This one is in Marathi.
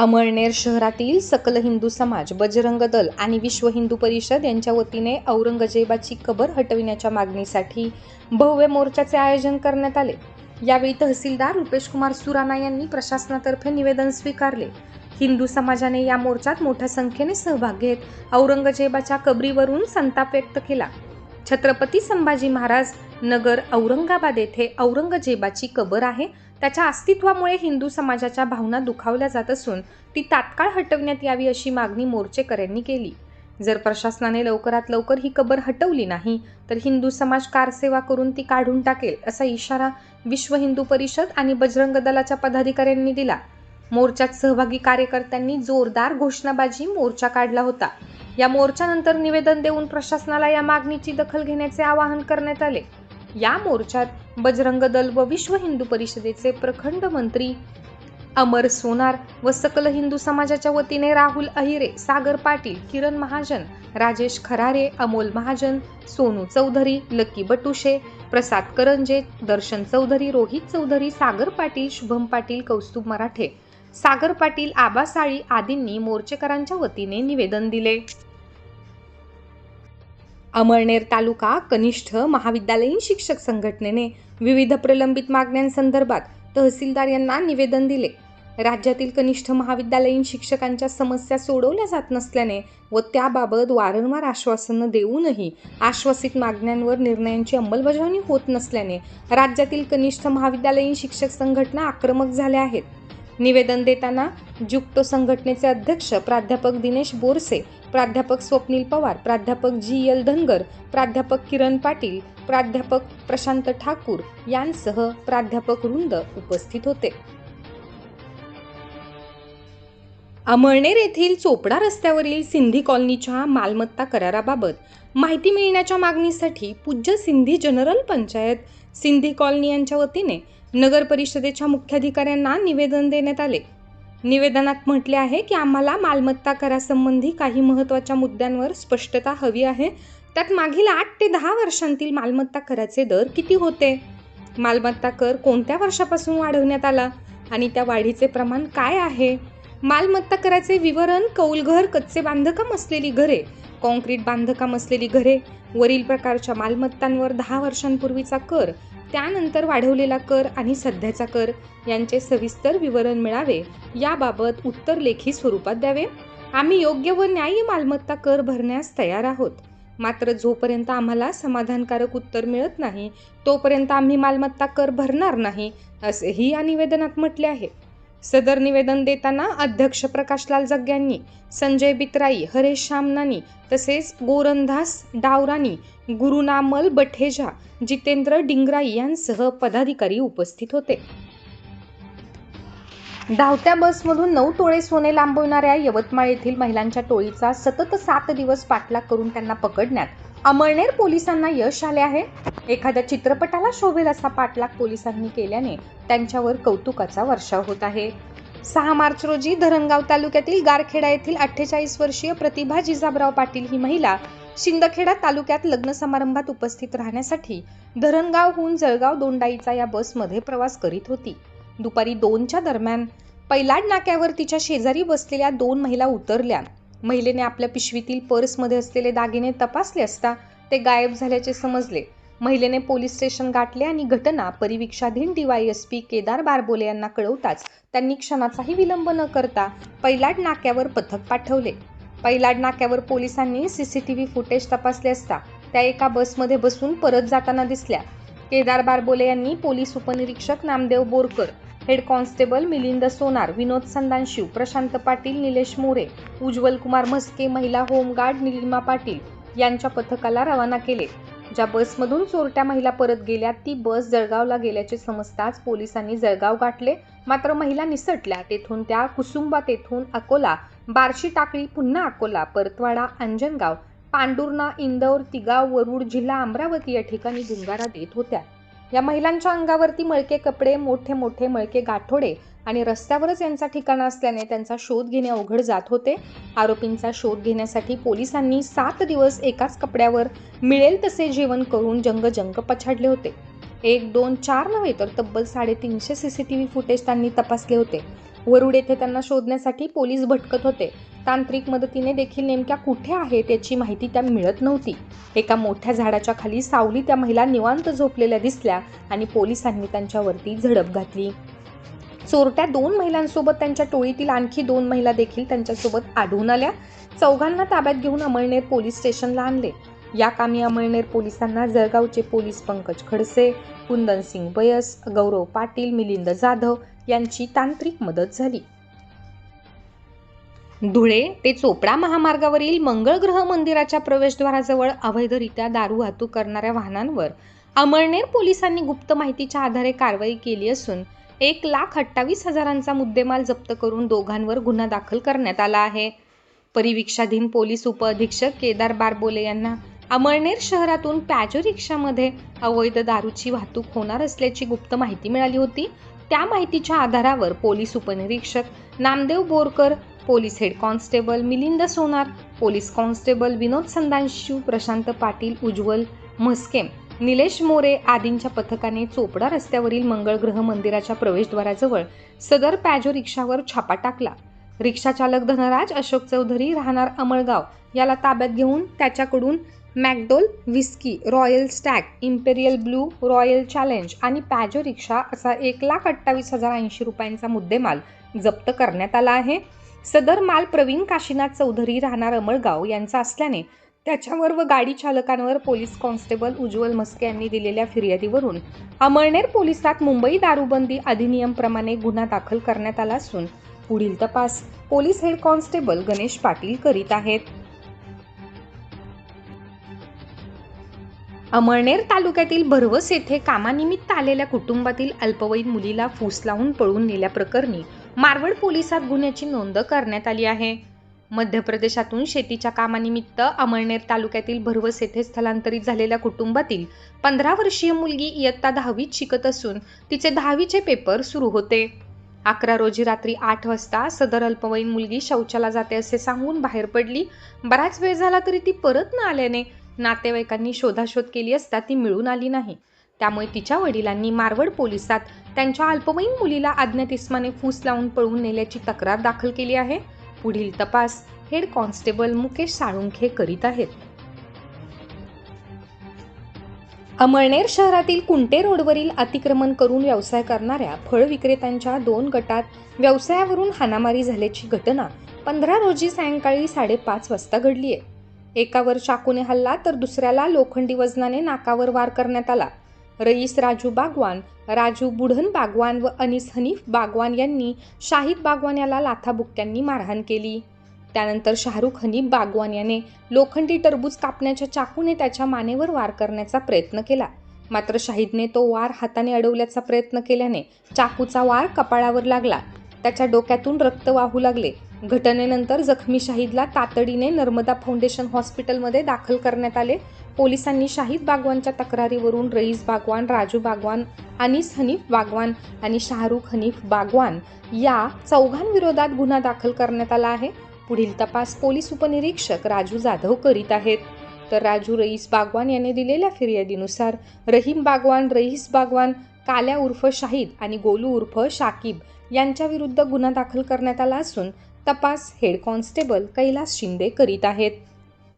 अमळनेर शहरातील सकल हिंदू समाज बजरंग दल आणि विश्व हिंदू परिषद यांच्या वतीने औरंगजेबाची कबर हटविण्याच्या मागणीसाठी भव्य मोर्चाचे आयोजन करण्यात आले. यावेळी तहसीलदार रुपेश कुमार सुराणा यांनी प्रशासनातर्फे निवेदन स्वीकारले. हिंदू समाजाने या मोर्चात मोठ्या संख्येने सहभाग घेत औरंगजेबाच्या कबरीवरून संताप व्यक्त केला. छत्रपती संभाजी महाराज नगर औरंगाबाद येथे औरंगजेबाची कबर आहे त्याच्या अस्तित्वामुळे हिंदू समाजाच्या भावना दुखावल्या जात असून ती तात्काळ हटवण्यात यावी अशी मागणी मोर्चेकऱ्यांनी केली. जर प्रशासनाने लवकरात लवकर ही कबर हटवली नाही तर हिंदू समाज कारसेवा करून ती काढून टाकेल असा इशारा विश्व हिंदू परिषद आणि बजरंग दलाच्या पदाधिकाऱ्यांनी दिला. मोर्चात सहभागी कार्यकर्त्यांनी जोरदार घोषणाबाजी मोर्चा काढला होता. या मोर्चानंतर निवेदन देऊन प्रशासनाला या मागणीची दखल घेण्याचे आवाहन करण्यात आले. या मोर्चात बजरंग दल व विश्व हिंदू परिषदेचे प्रखंड मंत्री अमर सोनार व सकल हिंदू समाजाच्या वतीने राहुल अहिरे सागर पाटील किरण महाजन राजेश खरारे अमोल महाजन सोनू चौधरी लकी बटुशे प्रसाद करंजे दर्शन चौधरी रोहित चौधरी सागर पाटील शुभम पाटील कौस्तुभ मराठे सागर पाटील आबासाळी आदींनी मोर्चेकरांच्या वतीने निवेदन दिले. अमळनेर तालुका कनिष्ठ महाविद्यालयीन शिक्षक संघटनेने विविध प्रलंबित मागण्यांसंदर्भात तहसीलदार यांना निवेदन दिले. राज्यातील कनिष्ठ महाविद्यालयीन शिक्षकांच्या समस्या सोडवल्या जात नसल्याने व त्याबाबत वारंवार आश्वासनं देऊनही आश्वासित मागण्यांवर निर्णयांची अंमलबजावणी होत नसल्याने राज्यातील कनिष्ठ महाविद्यालयीन शिक्षक संघटना आक्रमक झाल्या आहेत. निवेदन देताना जुक्तो संघटनेचे अध्यक्ष प्राध्यापक दिनेश बोरसे प्राध्यापक स्वप्नील पवार प्राध्यापक जी एल धनगर प्राध्यापक किरण पाटील प्राध्यापक प्रशांत ठाकूर यांसह प्राध्यापक वृंद उपस्थित होते. अमळनेर येथील चोपडा रस्त्यावरील सिंधी कॉलनीच्या मालमत्ता कराराबाबत माहिती मिळण्याच्या मागणीसाठी पूज्य सिंधी जनरल पंचायत सिंधी कॉलनी यांच्या वतीने नगर परिषदेच्या मुख्याधिकाऱ्यांना निवेदन देण्यात आले. निवेदनात म्हटले आहे की आम्हाला मालमत्ता करासंबंधी काही महत्त्वाच्या मुद्द्यांवर स्पष्टता हवी आहे. त्यात मागील आठ ते दहा वर्षांतील मालमत्ता कराचे दर किती होते? मालमत्ता कर कोणत्या वर्षापासून वाढवण्यात आला आणि त्या वाढीचे प्रमाण काय आहे? मालमत्ता कराचे विवरण कौलघर कच्चे बांधकाम असलेली घरे कॉन्क्रीट बांधकाम असलेली घरे वरील प्रकारच्या मालमत्तांवर दहा वर्षांपूर्वीचा कर त्यानंतर वाढवलेला कर आणि सध्याचा कर यांचे सविस्तर विवरण मिळावे याबाबत उत्तर लेखी स्वरूपात द्यावे. आम्ही योग्य व न्याय्य मालमत्ता कर भरण्यास तयार आहोत. मात्र जोपर्यंत आम्हाला समाधानकारक उत्तर मिळत नाही तोपर्यंत आम्ही मालमत्ता कर भरणार नाही असेही या निवेदनात म्हटले आहे. सदर निवेदन देताना अध्यक्ष प्रकाशलाल जग्यांनी संजय बित्राई हरेश शामनानी तसेच गोरंदास डावरानी गुरुनामल बठेजा जितेंद्र डिंगराई यांसह पदाधिकारी उपस्थित होते. धावत्या बसमधून नऊ तोळे सोने लांबवणाऱ्या यवतमाळ येथील महिलांच्या टोळीचा सतत सात दिवस पाठलाग करून त्यांना पकडण्यात अमळनेर पोलिसांना यश आले आहे. एखाद्या चित्रपटाला शोभेल असा पाठलाग पोलिसांनी केल्याने त्यांच्यावर कौतुकाचा वर्षाव होत आहे. सहा मार्च रोजी धरणगाव तालुक्यातील गारखेडा येथील अठ्ठेचाळीस वर्षीय प्रतिभा जिजाबराव पाटील ही महिला शिंदखेडा तालुक्यात लग्न समारंभात उपस्थित राहण्यासाठी धरणगावहून जळगाव दोंडाईचा या बसमध्ये प्रवास करीत होती. दुपारी दोनच्या दरम्यान पैलाड नाक्यावर तिच्या शेजारी बसलेल्या दोन महिला उतरल्या. महिलेने आपल्या पिशवीतील पर्समध्ये असलेले दागिने तपासले असता ते गायब झाल्याचे समजले. महिलेने पोलीस स्टेशन गाठले आणि घटना परिवीक्षाधीन डीवायएसपी केदार बारबोले यांना कळवताच त्यांनी क्षणाचाही विलंब न करता पैलाड नाक्यावर पथक पाठवले. पैलाड नाक्यावर पोलिसांनी C C T V footage तपासले असता त्या एका बसमध्ये बसून परत जाताना दिसल्या. केदार बारबोले यांनी पोलीस उपनिरीक्षक नामदेव बोरकर हेड कॉन्स्टेबल मिलिंद सोनार विनोद संदानशिव प्रशांत पाटील निलेश मोरे उज्ज्वल कुमार म्हस्के महिला होमगार्ड निलिमा पाटील यांच्या पथकाला रवाना केले. ज्या बसमधून चोरट्या महिला परत गेल्या ती बस जळगावला गेल्याचे समजताच पोलिसांनी जळगाव गाठले. मात्र महिला निसटल्या. तेथून त्या कुसुंबा तेथून अकोला बार्शी टाकळी पुन्हा अकोला परतवाडा अंजनगाव पांडुर्णा इंदौर तिगाव वरुड जिल्हा अमरावती या ठिकाणी गुंगारा देत होत्या. या महिलांच्या अंगावरती मळके कपडे मोठे मोठे मळके गाठोडे आणि रस्त्यावरच यांचा ठिकाणा असल्याने त्यांचा शोध घेणे अवघड जात होते. आरोपींचा शोध घेण्यासाठी पोलिसांनी सात दिवस एकाच कपड्यावर मिळेल तसे जेवण करून जंगजंग पछाडले होते. एक दोन चार नव्हे तर तब्बल साडेतीनशे C C T V footage त्यांनी तपासले होते. वरुड येथे त्यांना शोधण्यासाठी पोलीस भटकत होते. तांत्रिक मदतीने देखील नेमक्या कुठे आहेत याची माहिती त्या मिळत नव्हती. एका मोठ्या झाडाच्या खाली सावली त्या महिला निवांत झोपलेल्या दिसल्या आणि पोलिसांनी त्यांच्यावरती झडप घातली. चोरट्या दोन महिलांसोबत त्यांच्या टोळीतील आणखी दोन महिला देखील त्यांच्यासोबत आढळून आल्या. चौघांना ताब्यात घेऊन अमळनेर पोलीस स्टेशनला आणले. या कामी अमळनेर पोलिसांना जळगावचे पोलीस पंकज खडसे कुंदन सिंग बयस गौरव पाटील मिलिंद जाधव यांची तांत्रिक मदत झाली. धुळे ते चोपडा महामार्गावरील मंगळग्रह मंदिराच्या प्रवेशद्वाराजवळ अवैधरित्या दारू वाहतूक करणाऱ्या वाहनांवर अमळनेर पोलिसांनी गुप्त माहितीच्या आधारे कारवाई केली असून एक लाख अठ्ठावीस हजारांचा मुद्देमाल जप्त करून दोघांवर गुन्हा दाखल करण्यात आला आहे. परिवीक्षाधीन पोलीस उपअधीक्षक केदार बारबोले यांना अमळनेर शहरातून पॅजो रिक्षामध्ये अवैध दारूची वाहतूक होणार असल्याची गुप्त माहिती मिळाली होती. त्या माहितीच्या आधारावर पोलीस उपनिरीक्षक Namdev Borkar police head constable Milind Sonar police constable Vinod Sandanshu Prashant Patil Ujjwal म्हस्केम Nilesh More आदींच्या पथकाने चोपडा रस्त्यावरील मंगळग्रह मंदिराच्या प्रवेशद्वाराजवळ सदर पॅजो रिक्षावर छापा टाकला. रिक्षाचालक धनराज अशोक चौधरी राहणार अमळगाव. याला ताब्यात घेऊन त्याच्याकडून McDowell whisky Royal Stag Imperial Blue Royal Challenge आणि पॅजो रिक्षा असा एक लाख अठ्ठावीस हजार ऐंशी रुपयांचा मुद्देमाल जप्त करण्यात आला आहे. सदर माल प्रवीण काशीनाथ चौधरी राहणार अमळगाव यांचा असल्याने त्याच्यावर व गाडी चालकांवर पोलीस कॉन्स्टेबल उज्ज्वल मस्के यांनी दिलेल्या फिर्यादीवरून अमळनेर पोलिसात मुंबई दारूबंदी अधिनियमप्रमाणे गुन्हा दाखल करण्यात आला असून पुढील तपास police head constable Ganesh Patil करीत आहेत. अमळनेर तालुक्यातील भरवस येथे कामानिमित्त आलेल्या कुटुंबातील अल्पवयीन मुलीला फूस लावून पळून नेल्याप्रकरणी मारवड पोलिसात गुन्ह्याची नोंद करण्यात आली आहे. मध्य प्रदेशातून शेतीच्या कामानिमित्त अमळनेर तालुक्यातील भरवस येथे स्थलांतरित झालेल्या कुटुंबातील पंधरा वर्षीय मुलगी इयत्ता दहावीत शिकत असून तिचे दहावीचे पेपर सुरू होते. अकरा रोजी रात्री आठ वाजता सदर अल्पवयीन मुलगी शौचाला जाते असे सांगून बाहेर पडली. बराच वेळ झाला तरी ती परत न आल्याने नातेवाईकांनी शोधाशोध केली असता ती मिळून आली नाही. त्यामुळे तिच्या वडिलांनी मारवड पोलिसात त्यांच्या अल्पवयीन मुलीला अज्ञात इस्माने फूस लावून पळून नेल्याची तक्रार दाखल केली आहे. पुढील तपास हेड कॉन्स्टेबल मुकेश साळुंखे करीत आहेत. अमळनेर शहरातील कुंटे रोडवरील अतिक्रमण करून व्यवसाय करणाऱ्या फळ विक्रेत्यांच्या दोन गटात व्यवसायावरून हाणामारी झाल्याची घटना पंधरा रोजी सायंकाळी साडेपाच वाजता घडली आहे एकावर चाकूने हल्ला तर दुसऱ्याला लोखंडी वजनाने नाकावर वार करण्यात आला. रईस राजू बागवान राजू बुढन बागवान व अनिस हनीफ बागवान यांनी शाहिद बागवान याला लाथाबुक्क्यांनी मारहाण केली. त्यानंतर शाहरुख हनीफ बागवान याने लोखंडी टरबूज कापण्याच्या चाकूने त्याच्या मानेवर वार करण्याचा प्रयत्न केला. मात्र शाहिदने तो वार हाताने अडवल्याचा प्रयत्न केल्याने चाकूचा वार कपाळावर लागला. त्याच्या डोक्यातून रक्त वाहू लागले. घटनेनंतर जखमी शाहिदला तातडीने नर्मदा फाउंडेशन हॉस्पिटलमध्ये दाखल करण्यात आले. पोलिसांनी शाहिद बागवानच्या तक्रारीवरून रईस बागवान राजू बागवान अनिस हनीफ बागवान आणि शाहरुख हनीफ बागवान या चौघांविरोधात गुन्हा दाखल करण्यात आला आहे. पुढील तपास पोलीस उपनिरीक्षक राजू जाधव करीत आहेत. तर राजू रईस बागवान याने दिलेल्या फिर्यादीनुसार रहीम बागवान रईस बागवान काल्या उर्फ शाहिद आणि गोलू उर्फ शाकिब यांच्याविरुद्ध गुन्हा दाखल करण्यात आला असून तपास हेड कॉन्स्टेबल कैलास शिंदे करीत आहेत.